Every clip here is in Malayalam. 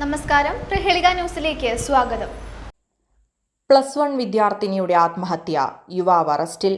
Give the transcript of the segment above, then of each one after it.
നമസ്കാരം. പ്രഹേളിക ന്യൂസിലേക്ക് സ്വാഗതം. പ്ലസ് വൺ വിദ്യാർത്ഥിനിയുടെ ആത്മഹത്യ. യുവാവ് അറസ്റ്റിൽ.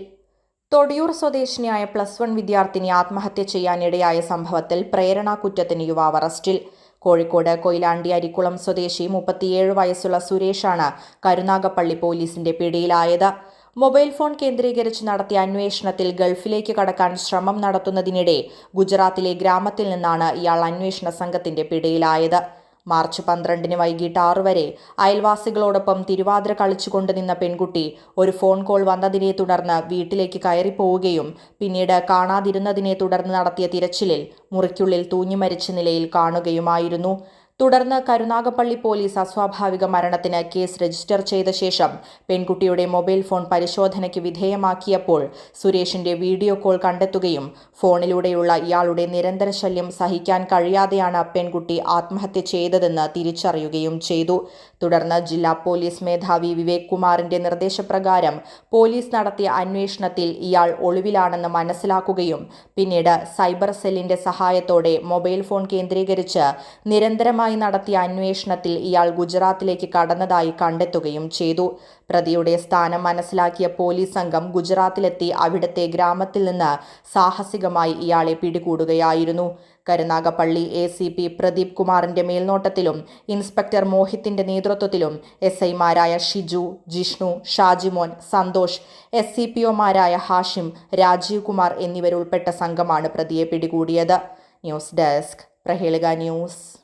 തൊടിയൂർ സ്വദേശിനിയായ പ്ലസ് വൺ വിദ്യാർത്ഥിനി ആത്മഹത്യ ചെയ്യാനിടയായ സംഭവത്തിൽ പ്രേരണാകുറ്റത്തിന് യുവാവ് അറസ്റ്റിൽ. കോഴിക്കോട് കൊയിലാണ്ടി അരിക്കുളം സ്വദേശി മുപ്പത്തിയേഴ് വയസ്സുള്ള സുരേഷാണ് കരുനാഗപ്പള്ളി പോലീസിന്റെ പിടിയിലായത്. മൊബൈൽ ഫോൺ കേന്ദ്രീകരിച്ച് നടത്തിയ അന്വേഷണത്തിൽ ഗൾഫിലേക്ക് കടക്കാൻ ശ്രമം നടത്തുന്നതിനിടെ ഗുജറാത്തിലെ ഗ്രാമത്തിൽ നിന്നാണ് ഇയാൾ അന്വേഷണ സംഘത്തിന്റെ പിടിയിലായത്. മാർച്ച് പന്ത്രണ്ടിന് വൈകിട്ട് ആറു വരെ അയൽവാസികളോടൊപ്പം തിരുവാതിര കളിച്ചുകൊണ്ട് നിന്ന പെൺകുട്ടി ഒരു ഫോൺ കോൾ വന്നതിനെ തുടർന്ന് വീട്ടിലേക്ക് കയറിപ്പോവുകയും പിന്നീട് കാണാതിരുന്നതിനെ തുടർന്ന് നടത്തിയ തിരച്ചിലിൽ മുറിക്കുള്ളിൽ തൂങ്ങി മരിച്ച നിലയിൽ കാണുകയുമായിരുന്നു. തുടർന്ന് കരുനാഗപ്പള്ളി പോലീസ് അസ്വാഭാവിക മരണത്തിന് കേസ് രജിസ്റ്റർ ചെയ്ത ശേഷം പെൺകുട്ടിയുടെ മൊബൈൽ ഫോൺ പരിശോധനയ്ക്ക് വിധേയമാക്കിയപ്പോൾ സുരേഷിന്റെ വീഡിയോ കോൾ കണ്ടെത്തുകയും ഫോണിലൂടെയുള്ള ഇയാളുടെ നിരന്തര ശല്യം സഹിക്കാൻ കഴിയാതെയാണ് പെൺകുട്ടി ആത്മഹത്യ ചെയ്തതെന്ന് തിരിച്ചറിയുകയും ചെയ്തു. തുടർന്ന് ജില്ലാ പോലീസ് മേധാവി വിവേക് കുമാറിന്റെ നിർദ്ദേശപ്രകാരം പോലീസ് നടത്തിയ അന്വേഷണത്തിൽ ഇയാൾ ഒളിവിലാണെന്ന് മനസ്സിലാക്കുകയും പിന്നീട് സൈബർ സെല്ലിന്റെ സഹായത്തോടെ മൊബൈൽ ഫോൺ കേന്ദ്രീകരിച്ച് നിരന്തരമായി നടത്തിയ അന്വേഷണത്തിൽ ഇയാൾ ഗുജറാത്തിലേക്ക് കടന്നതായി കണ്ടെത്തുകയും ചെയ്തു. പ്രതിയുടെ സ്ഥാനം മനസ്സിലാക്കിയ പോലീസ് സംഘം ഗുജറാത്തിലെത്തി അവിടുത്തെ ഗ്രാമത്തിൽ നിന്ന് സാഹസികമായി ഇയാളെ പിടികൂടുകയായിരുന്നു. Karunagappally A C P Pradeep കുമാറിന്റെ മേൽനോട്ടത്തിലും ഇൻസ്പെക്ടർ മോഹിത്തിന്റെ നേതൃത്വത്തിലും എസ് ഐമാരായ Shiju Jishnu Shajimon Santhosh S C P ഒമാരായ Hashim Rajeev Kumar എന്നിവരുൾപ്പെട്ട സംഘമാണ് പ്രതിയെ പിടികൂടിയത്. News desk Prahelika news.